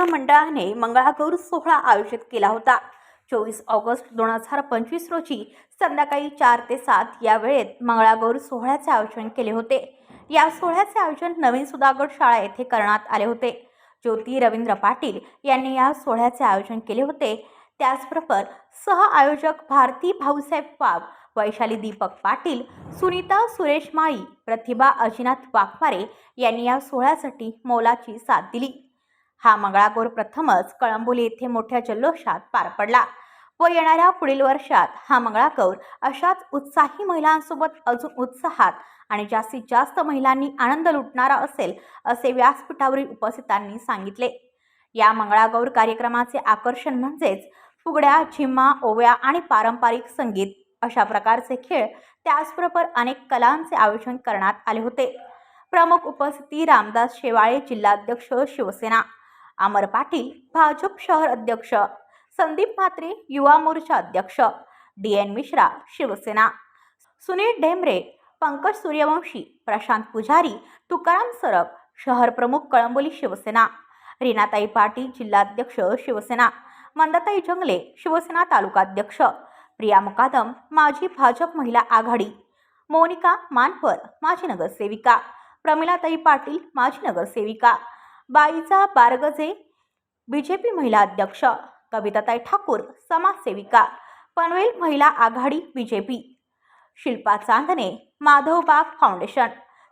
महिला मंडळाने मंगळागौर सोहळा आयोजित केला होता. चोवीस ऑगस्ट दोन हजार पंचवीस रोजी संध्याकाळी चार ते सात या वेळेत मंगळागौर सोहळ्याचे आयोजन केले होते. या सोहळ्याचे आयोजन नवीन सुधागड शाळा येथे करण्यात आले होते. ज्योती रवींद्र पाटील यांनी या सोहळ्याचे आयोजन केले होते. त्याचबरोबर सह आयोजक भारती भाऊसाहेब वाघ वैशाली दीपक पाटील सुनीता सुरेश माळी प्रतिभा अजिनाथ वाघमारे यांनी या सोहळ्यासाठी मोलाची साथ दिली. हा मंगळागौर प्रथमच कळंबोली येथे मोठ्या जल्लोषात पार पडला. व येणाऱ्या पुढील वर्षात हा मंगळागौर अशाच उत्साही महिलांसोबत अजून उत्साहात आणि जास्तीत जास्त महिलांनी आनंद लुटणारा असेल असे व्यासपीठावरील उपस्थितांनी सांगितले. या मंगळागौर कार्यक्रमाचे आकर्षण म्हणजेच फुगड्या झिम्मा ओव्या आणि पारंपरिक संगीत अशा प्रकारचे खेळ त्याचबरोबर अनेक कलांचे आयोजन करण्यात आले होते. प्रमुख उपस्थिती रामदास शेवाळे जिल्हाध्यक्ष शिवसेना. अमर पाटील भाजप शहर अध्यक्ष संदीप म्हात्रे युवा मोर्चा अध्यक्ष डी एन मिश्रा शिवसेना सुनील ढेमरे पंकज सूर्यवंशी प्रशांत पुजारी तुकाराम सरब शहर प्रमुख कळंबोली शिवसेना रीनाताई पाटील जिल्हाध्यक्ष शिवसेना मंदाताई जंगले शिवसेना तालुकाध्यक्ष प्रिया मुकादम माजी भाजप महिला आघाडी मोनिका मानपर माजी नगरसेविका प्रमिलाताई पाटील माजी नगरसेविका बाईचा बारगजे बी जे पी महिला अध्यक्ष कविताताई ठाकूर समाजसेविका पनवेल महिला आघाडी बी J P Shilpa Chandne Madhavbaug foundation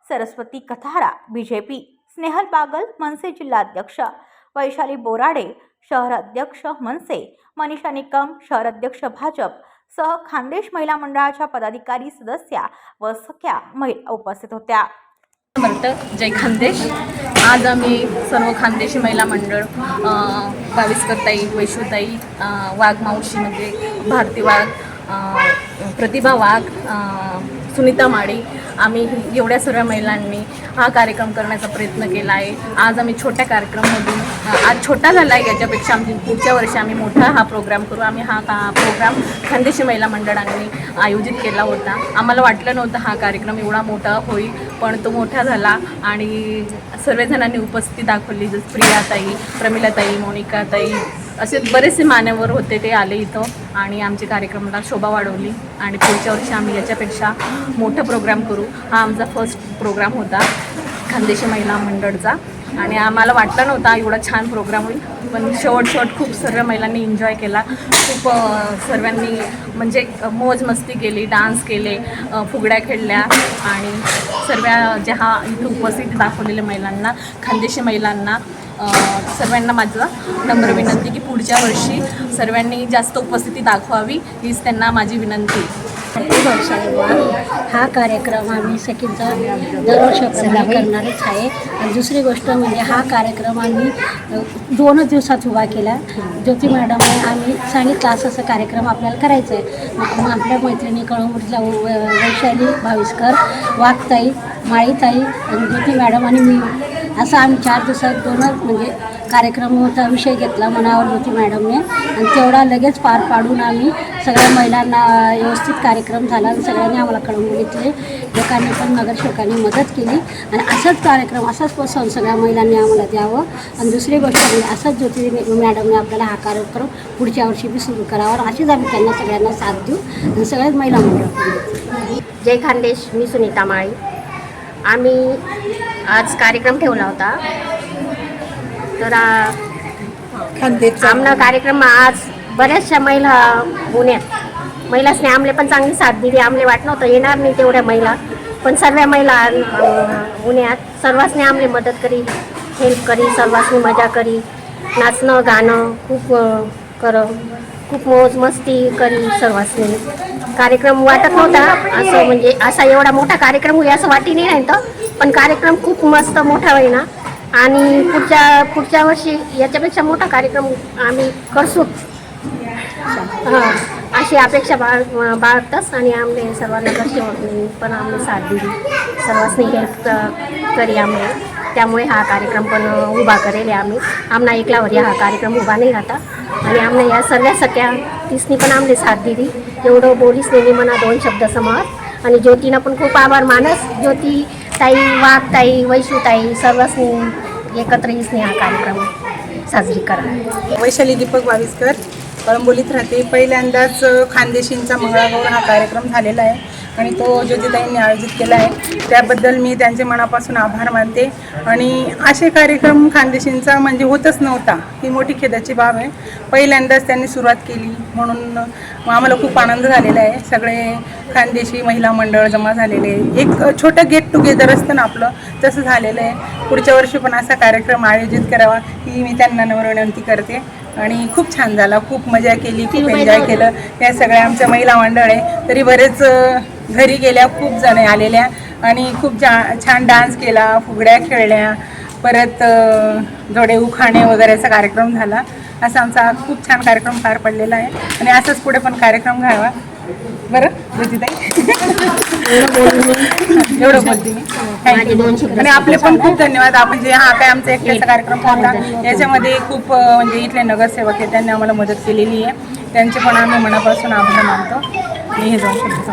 Saraswati Kathara B J P Snehal Bagal मनसे जिल्हाध्यक्ष वैशाली बोराडे शहर अध्यक्ष मनसे. मनीषा निकम शहर अध्यक्ष भाजप. सह खानदेश महिला मंडळाच्या पदाधिकारी सदस्या व सख्या महिला उपस्थित होत्या. म्हणतं जय खानदेश. आज आम्ही सर्व खानदेशी महिला मंडळ बावीसकरताई वैशुताई वाघ मावशी म्हणजे भारती वाघ प्रतिभा वाघ सुनीता माळी आम्ही एवढ्या सर्व महिलांनी हा कार्यक्रम करण्याचा प्रयत्न केला आहे. आज आम्ही छोट्या कार्यक्रममधून आज छोटा झाला आहे याच्यापेक्षा आमची पुढच्या वर्षी आम्ही मोठा हा प्रोग्राम करू. आम्ही हा का प्रोग्राम खानदेशी महिला मंडळांनी आयोजित केला होता. आम्हाला वाटलं नव्हतं हा कार्यक्रम एवढा मोठा होईल पण तो मोठा झाला आणि सर्वजणांनी उपस्थिती दाखवली. जसं प्रियाताई प्रमिलाताई मोनिकाताई असे बरेचसे मान्यवर होते ते आले इथं आणि आमच्या कार्यक्रमाला शोभा वाढवली. आणि पुढच्या वर्षी आम्ही याच्यापेक्षा मोठं प्रोग्राम करू. हा आमचा फर्स्ट प्रोग्राम होता खानदेशी महिला मंडळचा. आणि आम्हाला वाटलं नव्हता एवढा छान प्रोग्राम होईल. पण शेवट शेवट खूप सर्व महिलांनी एन्जॉय केला. खूप सर्वांनी म्हणजे मोज मस्ती केली डान्स केले फुगड्या खेळल्या. आणि सर्व ज्या हा इथं उपस्थिती दाखवलेल्या महिलांना खानदेशी महिलांना सर्वांना माझं नम्र विनंती की पुढच्या वर्षी सर्वांनी जास्त उपस्थिती दाखवावी हीच त्यांना माझी विनंती. हा कार्यक्रम आम्ही सखींचा दरवर्षाप्रमाणे करणारच आहे. आणि दुसरी गोष्ट म्हणजे हा कार्यक्रम आम्ही दोनच दिवसात उभा केला. ज्योती मॅडमने आम्ही सांगितलं असं असं कार्यक्रम आपल्याला करायचं आहे. मग मग आपल्या मैत्रिणी कळमूरच्या वैशाली भाविस्कर वाघताई माळीताई आणि ज्योती मॅडम आणि मी असं आम्ही चार दिवसात दोनच म्हणजे कार्यक्रमाचा विषय घेतला मनावर ज्योती मॅडमने. आणि तेवढा लगेच पार पाडून आम्ही सगळ्या महिलांना व्यवस्थित कार्यक्रम झाला आणि सगळ्यांनी आम्हाला कळंबोलीतले लोकांनी पण नगरसेवकांनी मदत केली. आणि असाच कार्यक्रम असाच प्रोत्साहन सगळ्या महिलांनी आम्हाला द्यावं. आणि दुसरी गोष्ट म्हणजे असाच ज्योती मॅडमने आपल्याला हा कार्यक्रम पुढच्या वर्षी बी सुरू करावा. अशीच आम्ही त्यांना सगळ्यांना साथ देऊ. आणि सगळ्याच महिला मंडळ जय खानदेश मी सुनीता माळी. आम्ही आज कार्यक्रम ठेवला होता. तर आमना कार्यक्रम आज बऱ्याचशा महिला पुण्यात महिलासने आमले पण चांगली साथ दिली. आमले वाट नव्हतं येणार नाही तेवढ्या महिला. पण सर्व महिला पुण्यात सर्वांसने आमले मदत करी हेल्प करी सर्वांसनी मजा करी. नाचणं गाणं खूप कर खूप मोज मस्ती करी सर्वांसनी. कार्यक्रम वाटत नव्हता असं म्हणजे असा एवढा मोठा कार्यक्रम होईल असं वाटी नाही नाही तर पण कार्यक्रम खूप मस्त मोठा होईना. आणि पुढच्या पुढच्या वर्षी याच्यापेक्षा मोठा कार्यक्रम आम्ही करसूच हां अशी अपेक्षा बाळ बाळगतच आणि आमले सर्वांना नगरसेवकनी पण आम्ही साथ दिली. सर्वांनी हेल्प करी आम्ही त्यामुळे हा कार्यक्रम पण उभा करेल आम्ही. आमना एकलावर हा कार्यक्रम उभा नाही राहता. आणि आमने या सगळ्या सगळ्या तिसनी पण आमने साथ दिली. एवढं बोलीस नेली म्हणा दोन शब्द समज आणि ज्योतीनं पण खूप आभार मानस. ज्योती ताई वाघ ताई वैशू ताई सर्वस्नी एकत्र येसने हा कार्यक्रम साजरी करणार वैशाली दीपक बावीसकर कळंबोलीत राहते. पहिल्यांदाच खानदेशींचा मंगळागौर हा कार्यक्रम झालेला आहे. आणि तो ज्योतिताईंनी आयोजित केला आहे. त्याबद्दल मी त्यांचे मनापासून आभार मानते. आणि असे कार्यक्रम खानदेशींचा म्हणजे होतच नव्हता. ही मोठी खेदाची बाब आहे. पहिल्यांदाच त्यांनी सुरुवात केली. म्हणून आम्हाला खूप आनंद झालेला आहे. सगळे खानदेशी महिला मंडळ जमा झालेले. आहे. एक छोटं गेट टुगेदर असतं ना आपलं तसं झालेलं आहे. पुढच्या वर्षी पण असा कार्यक्रम आयोजित करावा ही मी त्यांना नम्र विनंती करते. आणि खूप छान झाला. खूप मजा केली खूप एन्जॉय केलं. या सगळ्या आमच्या महिला मंडळ आहे. तरी बरेच घरी गेल्या खूप जण आलेल्या आणि खूप जा छान डान्स केला फुगड्या खेळल्या परत अ, थोडे उखाणे वगैरेचा कार्यक्रम झाला. असा आमचा खूप छान कार्यक्रम पार पडलेला आहे. आणि असंच पुढे पण कार्यक्रम घ्यावा. बरं ज्योतिताई एवढं बोलते मी. थँक्यू आणि आपले पण खूप धन्यवाद. आपण जे हा काय आमचा एकट्याचा कार्यक्रम होता याच्यामध्ये खूप म्हणजे इथले नगरसेवक आहेत. त्यांनी आम्हाला मदत केलेली आहे. त्यांचे पण आम्ही मनापासून आभार मानतो. मी हे जाऊ शकतो